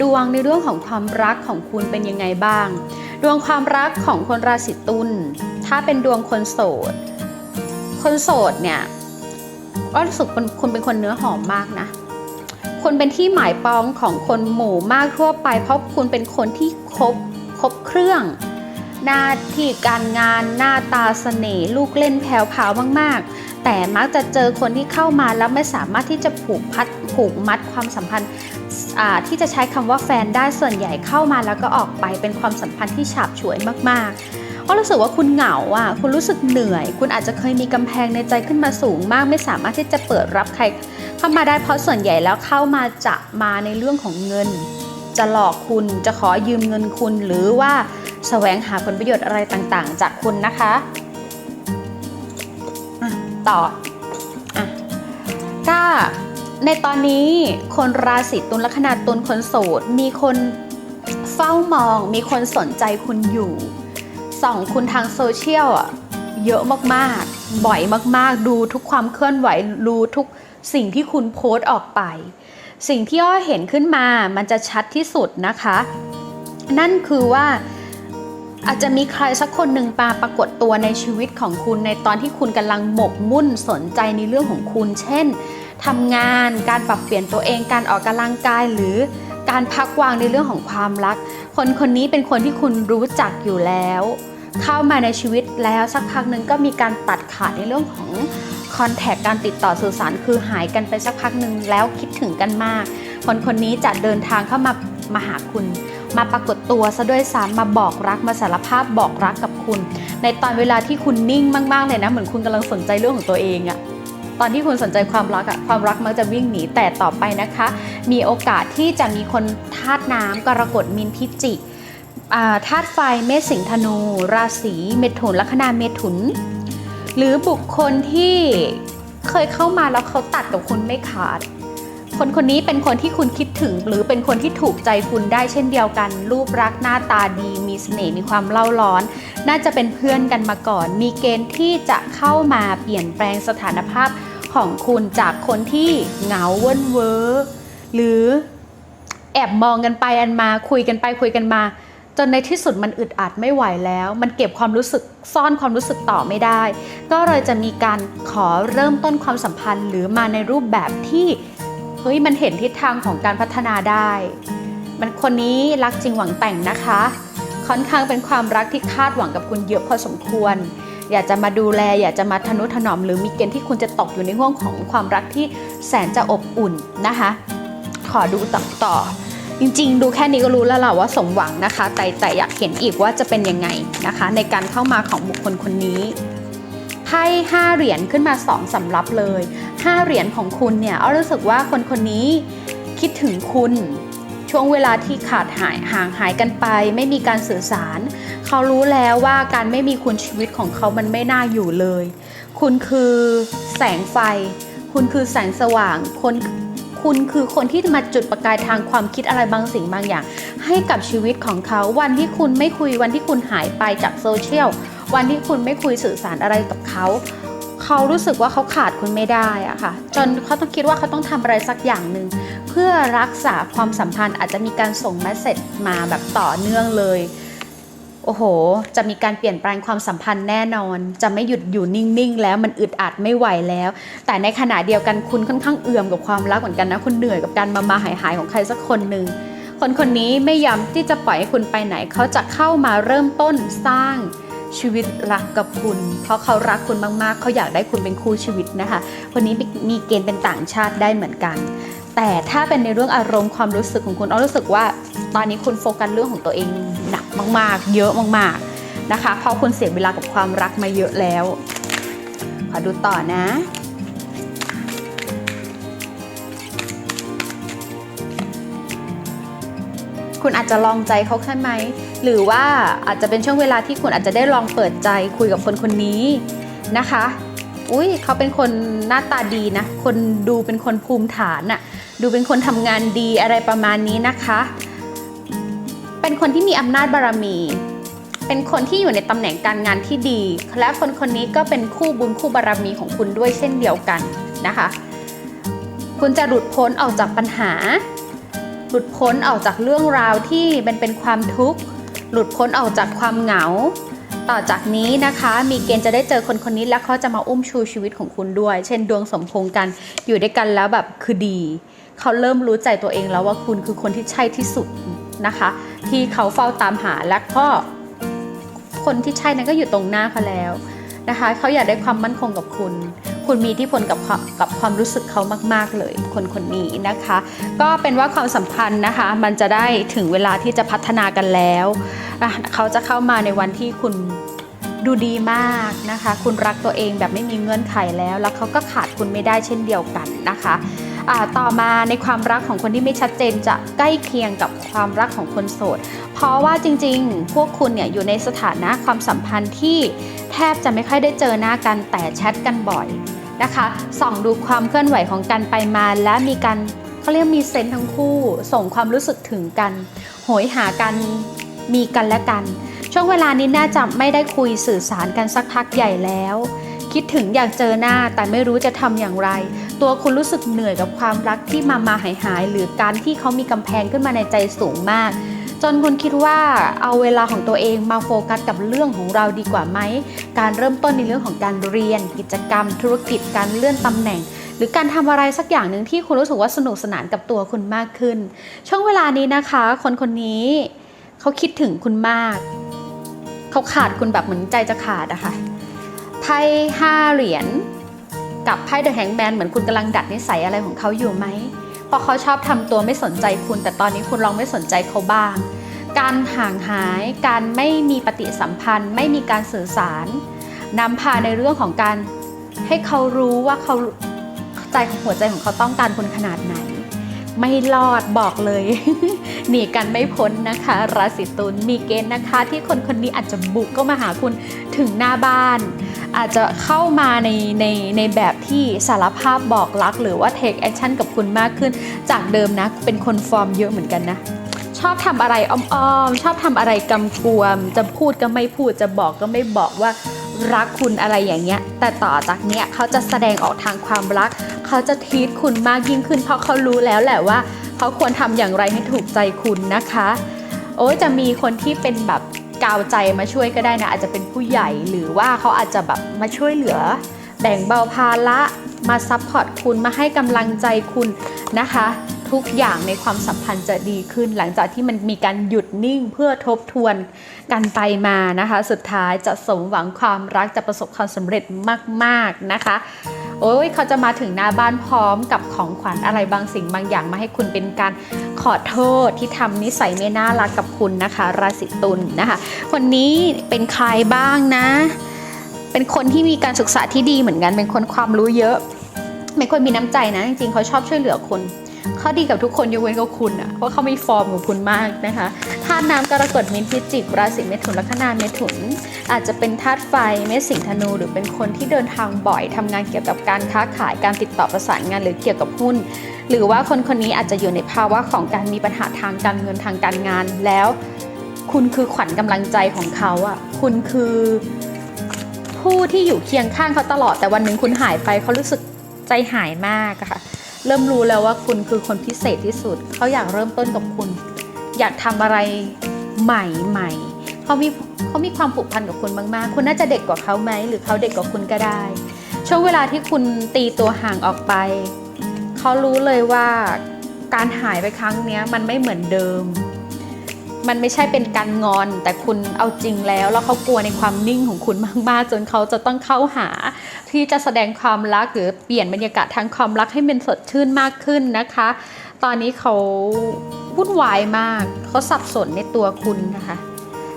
ดวงในเรื่องของความรักของคุณเป็นยังไงบ้าง ดวงความรักของคนราศีตุลถ้าเป็นดวงคนโสด คนโสดเนี่ยก็รู้สึกคุณเป็นคนเนื้อหอมมากนะคุณเป็นที่หมายปองของคนหมู่มากทั่วไป เพราะคุณเป็นคนที่ครบครบเครื่อง หน้าที่การงานหน้าตาเสน่ห์ลูกเล่นแผ่วพราวมาก ๆ แต่มักจะเจอคนที่เข้ามาแล้วไม่สามารถที่จะผูกพัดผูกมัดความสัมพันธ์ ที่จะใช้คำว่าแฟนได้ส่วนใหญ่เข้ามาแล้วก็ออกไปเป็นความสัมพันธ์ที่ฉาบฉวยมากๆก็รู้สึกว่าคุณเหงาอะคุณรู้สึกเหนื่อย คุณอาจจะเคยมีกำแพงในใจขึ้นมาสูงมาก ไม่สามารถที่จะเปิดรับใครเข้ามาได้เพราะส่วนใหญ่แล้วเข้ามาจะมาในเรื่องของเงิน จะหลอกคุณจะขอยืมเงินคุณ หรือว่าแสวงหาผลประโยชน์อะไรต่างๆ จากคุณนะคะต่ออะถ้า ในตอนนี้คนราศีตุลลัคนาตุลคนโสด มีคนเฝ้ามอง มีคนสนใจคุณอยู่ส่องคุณทางโซเชียลอะเยอะมากๆ บ่อยมากๆ ดูทุกความเคลื่อนไหวรู้ทุกสิ่งที่คุณโพสต์ออกไป สิ่งที่อ้อเห็นขึ้นมามันจะชัดที่สุดนะคะ นั่นคือว่าอาจจะมีใครสักคนหนึ่งมาปรากฏตัวในชีวิตของคุณในตอนที่คุณกำลังหมกมุ่นสนใจในเรื่องของคุณ เช่น ทำงาน การปรับเปลี่ยนตัวเอง การออกกำลังกายหรือการพักวางในเรื่องของความรัก คนคนนี้เป็นคนที่คุณรู้จักอยู่แล้ว เข้ามาในชีวิตแล้วสักพักหนึ่งก็มีการตัดขาดในเรื่องของคอนแทคการติดต่อสื่อสารคือหายกันไปสักพักหนึ่งแล้วคิดถึงกันมาก คนคนนี้จะเดินทางเข้ามามาหาคุณ มาปรากฏตัวซะด้วยซ้ำมาบอกรักมาสารภาพบอกรักกับคุณ ในตอนเวลาที่คุณนิ่งมากๆเลยนะ เหมือนคุณกำลังสนใจเรื่องของตัวเองอะ ตอนที่คุณสนใจความรักอะความรักมักจะวิ่งหนีแต่ต่อไปนะคะ มีโอกาสที่จะมีคนธาตุน้ำกรกฎมินพิจิกธาตุไฟเมษสิงธนู ราศีเมถุนลัคนาเมถุน หรือบุคคลที่เคยเข้ามาแล้วเขาตัดกับคุณไม่ขาด คนคนนี้เป็นคนที่คุณคิดถึง หรือเป็นคนที่ถูกใจคุณได้เช่นเดียวกัน รูปรักษณ์หน้าตาดี มีเสน่ห์มีความเล่าร้อน น่าจะเป็นเพื่อนกันมาก่อน มีเกณฑ์ที่จะเข้ามาเปลี่ยนแปลงสถานภาพ ของคุณจากคนที่เหงาเว้นเว้อหรือแอบมองกันไปอันมาคุยกันไปคุยกันมา จนในที่สุดมันอึดอัดไม่ไหวแล้ว มันเก็บความรู้สึกซ่อนความรู้สึกต่อไม่ได้ ก็เลยจะมีการขอเริ่มต้นความสัมพันธ์ หรือมาในรูปแบบที่เฮ้ยมันเห็นทิศทางของการพัฒนาได้ มันคนนี้รักจริงหวังแต่งนะคะ ค่อนข้างเป็นความรักที่คาดหวังกับคุณเยอะพอสมควร อยากจะมาดูแล อยากจะมาทนุถนอม หรือมีเกณฑ์ที่คุณจะตกอยู่ในห่วงของความรักที่แสนจะอบอุ่นนะคะ ขอดูต่อต่อจริงๆ ดูแค่นี้ก็รู้แล้วล่ะว่าสมหวังนะคะ แต่แต่อยากเห็นอีกว่าจะเป็นยังไงนะคะ ในการเข้ามาของบุคคลคนนี้ไพ่ห้าเหรียญขึ้นมาสองสำรับเลยห้าเหรียญของคุณเนี่ยเอารู้สึกว่าคนคนนี้คิดถึงคุณ ช่วงเวลาที่ขาดหายห่างหายกันไป ไม่มีการสื่อสาร เขารู้แล้วว่าการไม่มีคุณชีวิตของเขามันไม่น่าอยู่เลย คุณคือแสงไฟ คุณคือแสงสว่างคนคุณคือคนที่มาจุดประกายทางความคิดอะไรบางสิ่งบางอย่าง ให้กับชีวิตของเขา วันที่คุณไม่คุยวันที่คุณหายไปจากโซเชียลวันที่คุณไม่คุยสื่อสารอะไรกับเขา เขารู้สึกว่าเขาขาดคุณไม่ได้อะค่ะ จนเขาต้องคิดว่าเขาต้องทำอะไรสักอย่างหนึ่ง พื่อรักษาความสัมพันธ์อาจจะมีการส่งเมสเซจมาแบบต่อเนื่องเลย โอ้โห จะมีการเปลี่ยนแปลงความสัมพันธ์แน่นอน จะไม่หยุดอยู่นิ่งๆ แล้วมันอึดอัดไม่ไหวแล้ว แต่ในขณะเดียวกันคุณค่อนข้างเอื่อมกับความรักเหมือนกันนะ คุณเหนื่อยกับการมามาหายหายของใครสักคนหนึ่งคนคนนี้ไม่ยอมที่จะปล่อยให้คุณไปไหน เขาจะเข้ามาเริ่มต้นสร้างชีวิตรักกับคุณ เพราะเขารักคุณมากๆ เขาอยากได้คุณเป็นคู่ชีวิตนะคะคนนี้มีเกณฑ์เป็นต่างชาติได้เหมือนกัน แต่ถ้าเป็นในเรื่องอารมณ์ความรู้สึกของคุณอ้อรู้สึกว่า ตอนนี้คุณโฟกัสเรื่องของตัวเองหนักมาก ๆ เยอะมาก ๆนะคะ เพราะคุณเสียเวลากับความรักมาเยอะแล้ว ขอดูต่อนะคุณอาจจะลองใจเขาใช่ไหม หรือว่าอาจจะเป็นช่วงเวลาที่คุณอาจจะได้ลองเปิดใจคุยกับคนคนนี้นะคะ อุ้ยเขาเป็นคนหน้าตาดีนะ คนดูเป็นคนภูมิฐานน่ะดูเป็นคนทำงานดีอะไรประมาณนี้นะคะ เป็นคนที่มีอำนาจบารมี เป็นคนที่อยู่ในตำแหน่งการงานที่ดี และคนคนนี้ก็เป็นคู่บุญคู่บารมีของคุณด้วยเช่นเดียวกันนะคะ คุณจะหลุดพ้นออกจากปัญหา หลุดพ้นออกจากเรื่องราวที่มันเป็นความทุกข์ หลุดพ้นออกจากความเหงา ต่อจากนี้นะคะ มีเกณฑ์จะได้เจอคนคนนี้แล้วเขาจะมาอุ้มชูชีวิตของคุณด้วย เช่นดวงสมพงษ์กันอยู่ด้วยกันแล้วแบบคือดี เขาเริ่มรู้ใจตัวเองแล้วว่าคุณคือคนที่ใช่ที่สุดนะคะ ที่เขาเฝ้าตามหาและก็คนที่ใช่นั้นก็อยู่ตรงหน้าเขาแล้วนะคะเขาอยากได้ความมั่นคงกับคุณ คุณมีที่พลกับความกับความรู้สึกเขามาก ๆ เลย คนคนนี้นะคะ ก็เป็นว่าความสัมพันธ์นะคะ มันจะได้ถึงเวลาที่จะพัฒนากันแล้ว เขาจะเข้ามาในวันที่คุณดูดีมากนะคะ คุณรักตัวเองแบบไม่มีเงื่อนไขแล้ว แล้วเขาก็ขาดคุณไม่ได้เช่นเดียวกันนะคะต่อมาในความรักของคนที่ไม่ชัดเจนจะใกล้เคียงกับความรักของคนโสด เพราะว่าจริงๆ พวกคุณเนี่ยอยู่ในสถานะความสัมพันธ์ที่แทบจะไม่ค่อยได้เจอหน้ากันแต่แชทกันบ่อยนะคะส่องดูความเคลื่อนไหวของกันไปมาและมีการเขาเรียกมีเซนส์ทั้งคู่ ส่งความรู้สึกถึงกัน โหยหากัน มีกันและกัน ช่วงเวลานี้น่าจะไม่ได้คุยสื่อสารกันสักพักใหญ่แล้ว คิดถึงอยากเจอหน้าแต่ไม่รู้จะทำอย่างไร ตัวคุณรู้สึกเหนื่อยกับความรักที่มามาหายหาย หรือการที่เขามีกำแพงขึ้นมาในใจสูงมาก จนคุณคิดว่าเอาเวลาของตัวเองมาโฟกัสกับเรื่องของเราดีกว่าไหม การเริ่มต้นในเรื่องของการเรียน กิจกรรม ธุรกิจการเลื่อนตำแหน่งหรือการทำอะไรสักอย่างหนึ่งที่คุณรู้สึกว่าสนุกสนานกับตัวคุณมากขึ้น ช่วงเวลานี้นะคะ คนคนนี้ เขาคิดถึงคุณมาก เขาขาดคุณแบบเหมือนใจจะขาดอะค่ะไพ่ห้าเหรียญกับไพ่เดอะแฮงแมนเหมือนคุณกำลังดัดนิสัยอะไรของเขาอยู่ไหมเพราะเขาชอบทำตัวไม่สนใจคุณ แต่ตอนนี้คุณลองไม่สนใจเขาบ้าง การห่างหาย การไม่มีปฏิสัมพันธ์ ไม่มีการสื่อสารนำพาในเรื่องของการให้เขารู้ว่าเขาใจของหัวใจของเขาต้องการคุณขนาดไหน ไม่รอดบอกเลย หนีกันไม่พ้นนะคะ ราศีตุลมีเกณฑ์นะคะ ที่คนคนนี้อาจจะบุกเข้ามาหาคุณถึงหน้าบ้าน อาจจะเข้ามาในในในแบบที่สารภาพบอกรัก หรือว่า take action กับคุณมากขึ้น จากเดิมนะเป็นคนฟอร์มเยอะเหมือนกันนะชอบทำอะไรอ้อมๆชอบทำอะไรกำกวม จะพูดก็ไม่พูดจะบอกก็ไม่บอกว่ารักคุณอะไรอย่างเงี้ย แต่ต่อจากเนี้ยเขาจะแสดงออกทางความรัก เขาจะทีทคุณมากยิ่งขึ้นเพราะเขารู้แล้วแหละว่า เขาควรทำอย่างไรให้ถูกใจคุณนะคะ โอ้ยจะมีคนที่เป็นแบบกาวใจมาช่วยก็ได้นะ อาจจะเป็นผู้ใหญ่หรือว่าเขาอาจจะแบบมาช่วยเหลือ แบ่งเบาภาระมาซัพพอร์ตคุณมาให้กำลังใจคุณนะคะ ทุกอย่างในความสัมพันธ์จะดีขึ้น หลังจากที่มันมีการหยุดนิ่งเพื่อทบทวนกันไปมานะคะ สุดท้ายจะสมหวังความรักจะประสบความสำเร็จมาก ๆนะคะ โอ้ยเขาจะมาถึงหน้าบ้านพร้อมกับของขวัญอะไรบางสิ่งบางอย่างมาให้คุณเป็นการขอโทษที่ทำนิสัยไม่น่ารักกับคุณนะคะ ราศีตุลนะคะคนนี้เป็นใครบ้างนะ เป็นคนที่มีการศึกษาที่ดีเหมือนกัน เป็นคนความรู้เยอะเป็นคนมีน้ำใจนะ จริงๆเขาชอบช่วยเหลือคน เขาดีกับทุกคนยกเว้นกับคุณอะเพราะเขามีฟอร์มกับคุณมากนะคะธาตุน้ำกรกฎมินพิจิกราศีเมถุนลัคนาเมถุน อาจจะเป็นธาตุไฟเมษสิงห์ธนู หรือเป็นคนที่เดินทางบ่อยทำงานเกี่ยวกับการค้าขายการติดต่อประสานงานหรือเกี่ยวกับหุ้น หรือว่าคนคนนี้อาจจะอยู่ในภาวะของการมีปัญหาทางการเงินทางการงานแล้ว คุณคือขวัญกำลังใจของเขาอะคุณคือผู้ที่อยู่เคียงข้างเขาตลอดแต่วันหนึ่งคุณหายไปเขารู้สึกใจหายมากอะค่ะ เริ่มรู้แล้วว่าคุณคือคนพิเศษที่สุด เขาอยากเริ่มต้นกับคุณ อยากทำอะไรใหม่ใหม่เขามีเขามีความผูกพันกับคุณมากๆ คุณน่าจะเด็กกว่าเขาไหมหรือเขาเด็กกว่าคุณก็ได้ ช่วงเวลาที่คุณตีตัวห่างออกไป เขารู้เลยว่าการหายไปครั้งนี้มันไม่เหมือนเดิม มันไม่ใช่เป็นการงอน แต่คุณเอาจริงแล้ว แล้วเขากลัวในความนิ่งของคุณมากๆ จนเขาจะต้องเข้าหา ที่จะแสดงความรักหรือเปลี่ยนบรรยากาศทางความรักให้เป็นสดชื่นมากขึ้นนะคะ ตอนนี้เขาวุ่นวายมากเขาสับสนในตัวคุณนะคะ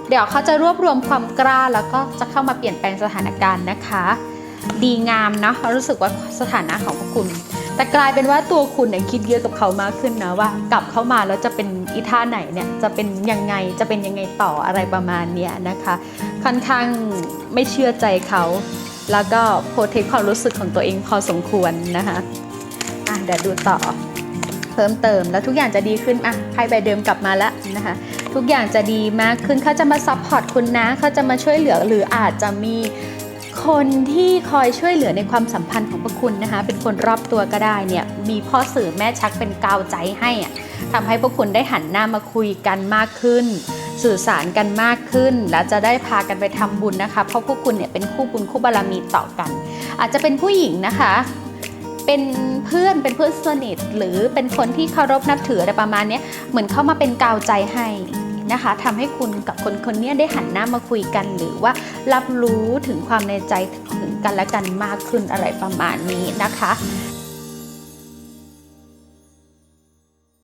เดี๋ยวเขาจะรวบรวมความกล้าแล้วก็จะเข้ามาเปลี่ยนแปลงสถานการณ์นะคะ ดีงามนะเขารู้สึกว่าสถานะของพวกคุณ แต่กลายเป็นว่าตัวคุณเนี่ยคิดเยอะกับเขามากขึ้นนะว่า กลับเข้ามาแล้วจะเป็นอีท่าไหนเนี่ยจะเป็นยังไงจะเป็นยังไงต่ออะไรประมาณเนี้ยนะคะค่อนข้างไม่เชื่อใจเขา แล้วก็โปรเทคความรู้สึกของตัวเองพอสมควรนะคะอะเดี๋ยวดูต่อเพิ่มเติมแล้วทุกอย่างจะดีขึ้นอะไพ่ใบเดิมกลับมาแล้วนะคะทุกอย่างจะดีมากขึ้นเขาจะมาซัพพอร์ตคุณนะเขาจะมาช่วยเหลือหรืออาจจะมี คนที่คอยช่วยเหลือในความสัมพันธ์ของพวกคุณนะคะ เป็นคนรอบตัวก็ได้เนี่ยมีพ่อสื่อแม่ชักเป็นกาวใจให้อะทำให้พวกคุณได้หันหน้ามาคุยกันมากขึ้น สื่อสารกันมากขึ้น และจะได้พากันไปทำบุญนะคะ เพราะพวกคุณเนี่ยเป็นคู่บุญคู่บารมีต่อกัน อาจจะเป็นผู้หญิงนะคะ เป็นเพื่อนเป็นเพื่อนสนิทหรือเป็นคนที่เคารพนับถืออะไรประมาณนี้เหมือนเข้ามาเป็นกาวใจให้ นะคะทำให้คุณกับคนคนนี้ได้หันหน้ามาคุยกัน หรือว่ารับรู้ถึงความในใจถึงกันและกันมากขึ้นอะไรประมาณนี้นะคะ